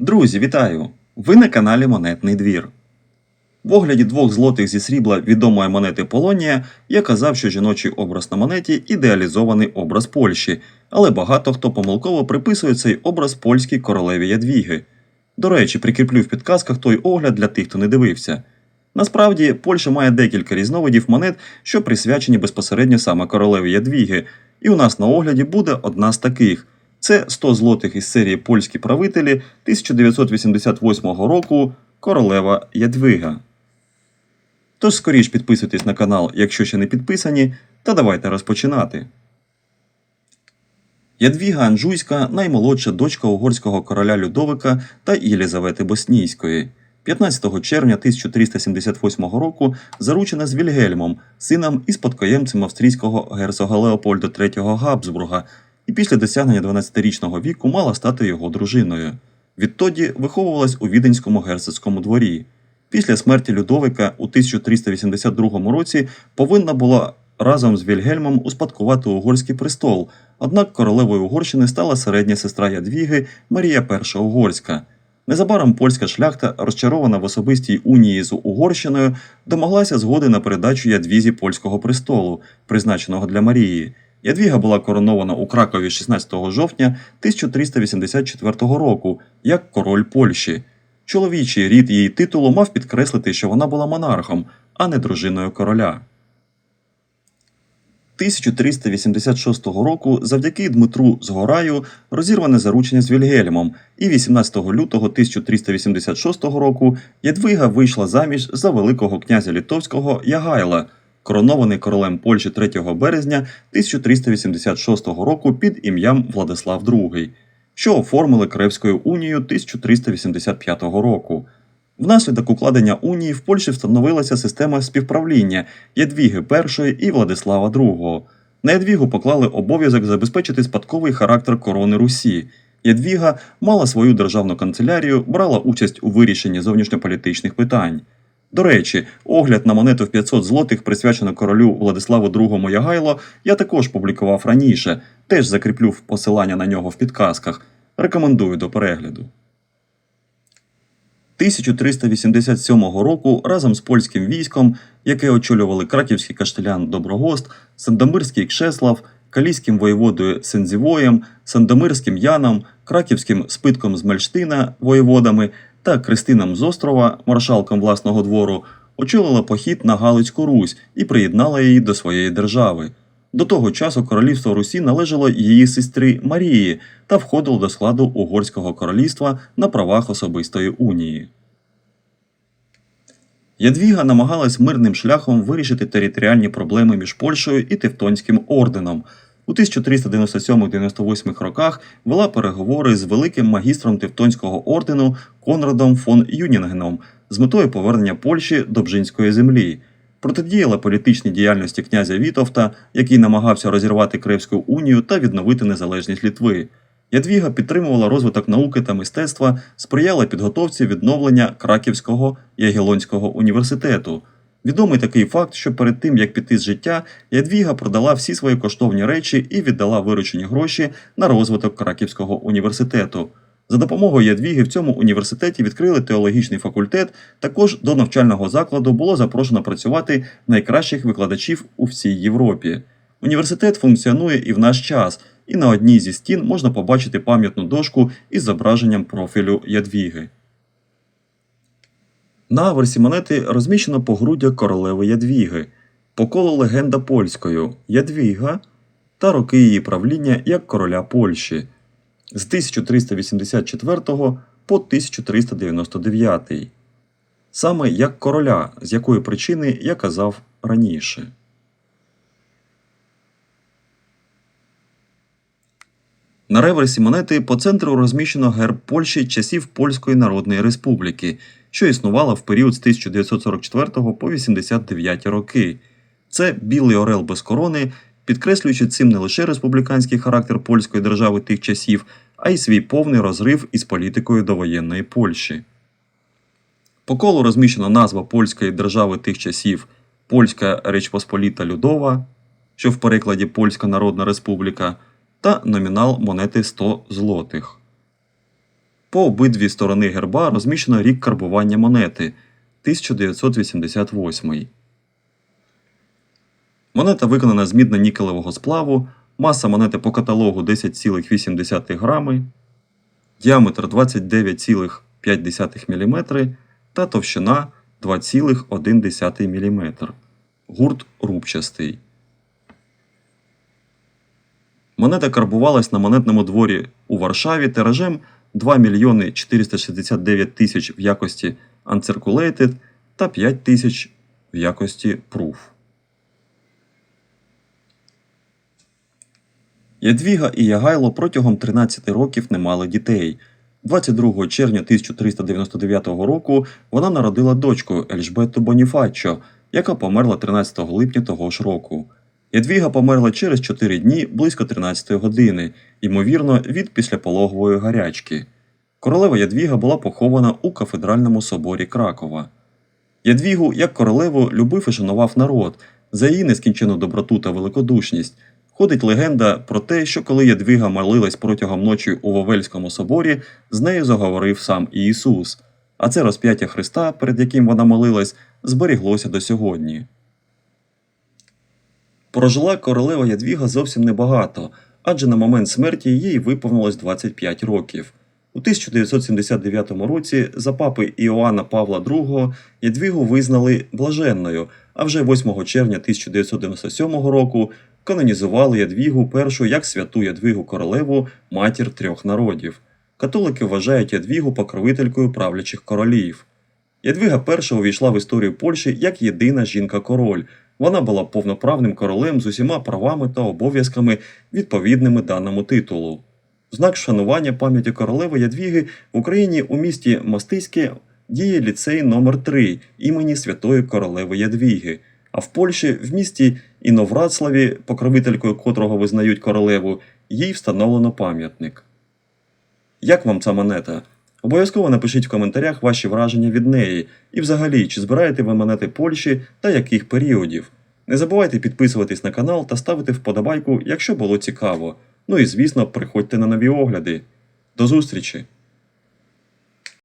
Друзі, вітаю! Ви на каналі Монетний двір. В огляді двох злотих зі срібла відомої монети Полонія я казав, що жіночий образ на монеті ідеалізований образ Польщі, але багато хто помилково приписує цей образ польській королеві Ядвіги. До речі, прикріплю в підказках той огляд для тих, хто не дивився. Насправді, Польща має декілька різновидів монет, що присвячені безпосередньо саме королеві Ядвіги, і у нас на огляді буде одна з таких. Це 100 злотих із серії Польські правителі 1988 року Королева Ядвига. Тож скоріш підписуйтесь на канал, якщо ще не підписані, та давайте розпочинати. Ядвіга Анжуйська наймолодша дочка угорського короля Людовика та Єлізавети Боснійської. 15 червня 1378 року заручена з Вільгельмом, сином і спадкоємцем австрійського герцога Леопольда III Габсбурга, і після досягнення 12-річного віку мала стати його дружиною. Відтоді виховувалась у віденському герцогському дворі. Після смерті Людовика у 1382 році повинна була разом з Вільгельмом успадкувати угорський престол, однак королевою Угорщини стала середня сестра Ядвіги Марія І Угорська. Незабаром польська шляхта, розчарована в особистій унії з Угорщиною, домоглася згоди на передачу Ядвізі польського престолу, призначеного для Марії. Ядвіга була коронована у Кракові 16 жовтня 1384 року як король Польщі. Чоловічий рід її титулу мав підкреслити, що вона була монархом, а не дружиною короля. 1386 року завдяки Дмитру Згораю розірване заручення з Вільгельмом, і 18 лютого 1386 року Ядвига вийшла заміж за великого князя Литовського Ягайла, коронований королем Польщі 3 березня 1386 року під ім'ям Владислав II, що оформили Кревською унією 1385 року. Внаслідок укладення унії в Польщі встановилася система співправління Ядвіги І і Владислава II. На Ядвігу поклали обов'язок забезпечити спадковий характер корони Русі. Ядвіга мала свою державну канцелярію, брала участь у вирішенні зовнішньополітичних питань. До речі, огляд на монету в 500 злотих, присвячену королю Владиславу II Ягайло, я також публікував раніше, теж закріплю посилання на нього в підказках. Рекомендую до перегляду. 1387 року разом з польським військом, яке очолювали краківський каштелян Доброгост, Сандомирський Кшеслав, калійським воєводою Сензівоєм, Сандомирським Яном, краківським спитком з Мельштина воєводами та Кристином з острова, маршалком власного двору, очолила похід на Галицьку Русь і приєднала її до своєї держави. До того часу королівство Русі належало її сестрі Марії та входило до складу Угорського королівства на правах особистої унії. Ядвіга намагалась мирним шляхом вирішити територіальні проблеми між Польщею і Тевтонським орденом. У 1397-98 роках вела переговори з великим магістром Тевтонського ордену Конрадом фон Юнінгеном з метою повернення Польщі до Бжинської землі протидіяла політичній діяльності князя Вітовта, який намагався розірвати Кривську унію та відновити незалежність Літви. Ядвіга підтримувала розвиток науки та мистецтва, сприяла підготовці відновлення Краківського і Ягелонського університету. Відомий такий факт, що перед тим як піти з життя, Ядвіга продала всі свої коштовні речі і віддала виручені гроші на розвиток Краківського університету. За допомогою Ядвіги в цьому університеті відкрили теологічний факультет. Також до навчального закладу було запрошено працювати найкращих викладачів у всій Європі. Університет функціонує і в наш час, і на одній зі стін можна побачити пам'ятну дошку із зображенням профілю Ядвіги. На аверсі монети розміщено погруддя королеви Ядвіги, по колу легенда польською Ядвіга та роки її правління як короля Польщі з 1384 по 1399, саме як короля, з якої причини я казав раніше. На реверсі монети по центру розміщено герб Польщі часів Польської Народної Республіки, що існувала в період з 1944 по 89 роки. Це білий орел без корони, підкреслюючи цим не лише республіканський характер польської держави тих часів, а й свій повний розрив із політикою довоєнної Польщі. По колу розміщена назва польської держави тих часів Польська Речпосполіта Людова, що в перекладі Польська Народна Республіка, та номінал монети 100 злотих. По обидві сторони герба розміщено рік карбування монети 1988. Монета виконана з мідно-нікелевого сплаву, маса монети по каталогу 10,8 грами, діаметр 29,5 мм та товщина 2,1 мм. Гурт рубчастий. Монета карбувалась на монетному дворі у Варшаві тиражем 2 мільйони 469 тисяч в якості Uncirculated та 5 тисяч в якості Proof. Ядвіга і Ягайло протягом 13 років не мали дітей. 22 червня 1399 року вона народила дочку Ельжбетту Боніфаччо, яка померла 13 липня того ж року. Ядвіга померла через 4 дні близько 13 години, ймовірно, від післяпологової гарячки. Королева Ядвіга була похована у кафедральному соборі Кракова. Ядвігу, як королеву, любив і шанував народ за її нескінчену доброту та великодушність. Ходить легенда про те, що коли Ядвіга молилась протягом ночі у Вавельському соборі, з нею заговорив сам Ісус, а це розп'яття Христа, перед яким вона молилась, зберіглося до сьогодні. Прожила королева Ядвіга зовсім небагато, адже на момент смерті їй виповнилось 25 років. У 1979 році за папи Іоанна Павла II Ядвігу визнали блаженною, а вже 8 червня 1997 року канонізували Ядвігу першу як святу Ядвігу королеву матір трьох народів. Католики вважають Ядвігу покровителькою правлячих королів. Ядвіга перша увійшла в історію Польщі як єдина жінка-король. Вона була повноправним королем з усіма правами та обов'язками, відповідними даному титулу. Знак вшанування пам'яті королеви Ядвіги в Україні у місті Мастиське діє ліцей номер 3 імені Святої Королеви Ядвіги, а в Польщі в місті Іноврацлаві, покровителькою котрого визнають королеву, їй встановлено пам'ятник. Як вам ця монета? Обов'язково напишіть в коментарях ваші враження від неї і взагалі, чи збираєте ви монети Польщі та яких періодів. Не забувайте підписуватись на канал та ставити вподобайку, якщо було цікаво. Ну і звісно, приходьте на нові огляди. До зустрічі!